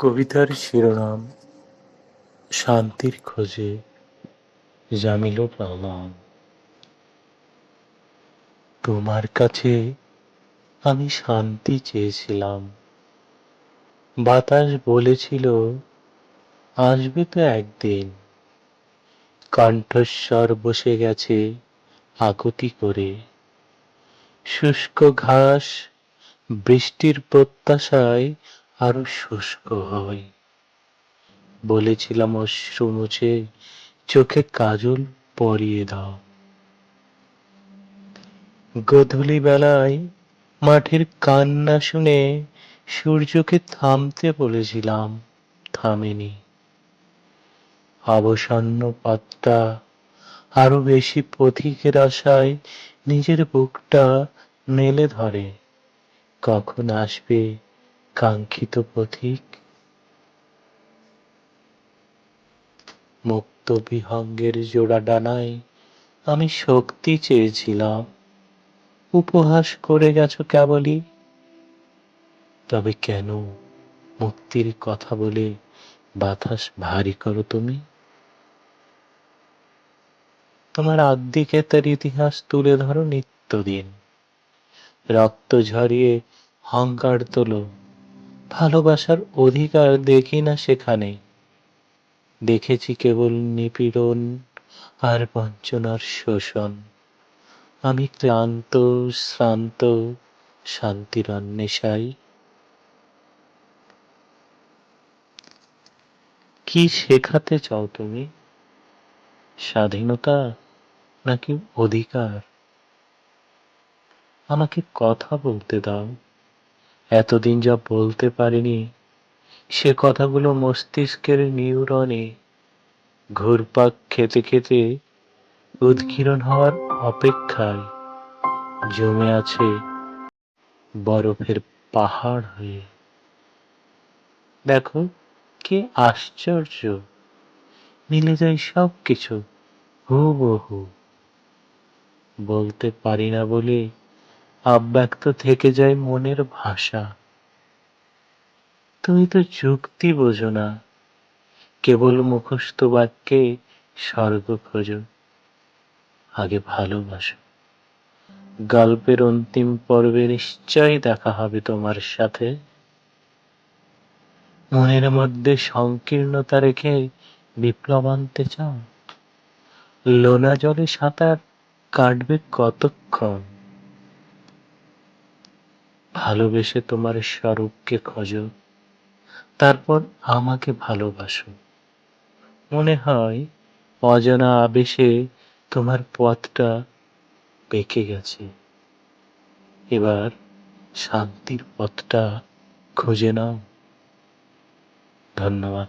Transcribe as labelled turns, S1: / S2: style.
S1: কবিতার শিরোনাম, শান্তির খোঁজে জামিলুর রহমান তোমার কাছে আমি শান্তি চেয়েছিলাম। বাতাস বলেছিল, আসবে তো একদিন। কণ্ঠস্বর বসে গেছে আকুতি করে। শুষ্ক ঘাস বৃষ্টির প্রত্যাশায় আরও শুষ্ক হয়। বলেছিলাম অশ্রু মুছে চোখে কাজল পরিয়ে দাও। গধূলি বেলায় মাঠের কান্না শুনে সূর্যকে থামতে বলেছিলাম, থামেনি। অবসন্ন পাতটা আরও বেশি পথিকের আশায় নিজের বুকটা মেলে ধরে। কখন আসবে কাঙ্ক্ষিত পথিক, মুক্ত বিহঙ্গের জোড়া ডানায় আমি শক্তি চেয়েছিলাম। উপহাস করে গেছো কেবলই। তবে কেন মুক্তির কথা বলে বাতাস ভারী করো তুমি? তোমার আদ্যিকে তার ইতিহাস তুলে ধরো নিত্যদিন। রক্ত ঝরিয়ে হংকার তোলো। ভালোবাসার অধিকার দেখি না সেখানে। দেখেছি কেবল নিপীড়ন আর বঞ্চনার শোষণ। আমি ক্লান্ত, শ্রান্ত, শান্তির অন্বেষাই কি শেখাতে চাও তুমি? স্বাধীনতা নাকি অধিকার? আমাকে কথা বলতে দাও। এতদিন যা বলতে পারিনি, সে কথাগুলো মস্তিষ্কের নিউরনে ঘুরপাক খেতে খেতে উদ্গীরণ হওয়ার অপেক্ষায় জমে আছে বরফের পাহাড় হয়ে। দেখো, কি আশ্চর্য। মিলে যায় সব কিছু হুবহু। বলতে পারি না বলে অব্যক্ত থেকে যায় মনের ভাষা। তুমি তো যুক্তি বোঝো না, কেবল মুখস্থ বাক্যে স্বর্গ খোঁজো, আগে ভালোবাসো। গল্পের অন্তিম পর্বে নিশ্চয়ই দেখা হবে তোমার সাথে। মনের মধ্যে সংকীর্ণতা রেখে বিপ্লব আনতে চাও? লোনা জলে সাঁতার কাটবে কতক্ষণ? ভালোবেসে তোমার স্বরূপকে খোঁজো, তারপর আমাকে ভালোবাসো। মনে হয় অজানা আবেশে তোমার পথটা বেঁকে গেছে। এবার শান্তির পথটা খুঁজে নাও। ধন্যবাদ।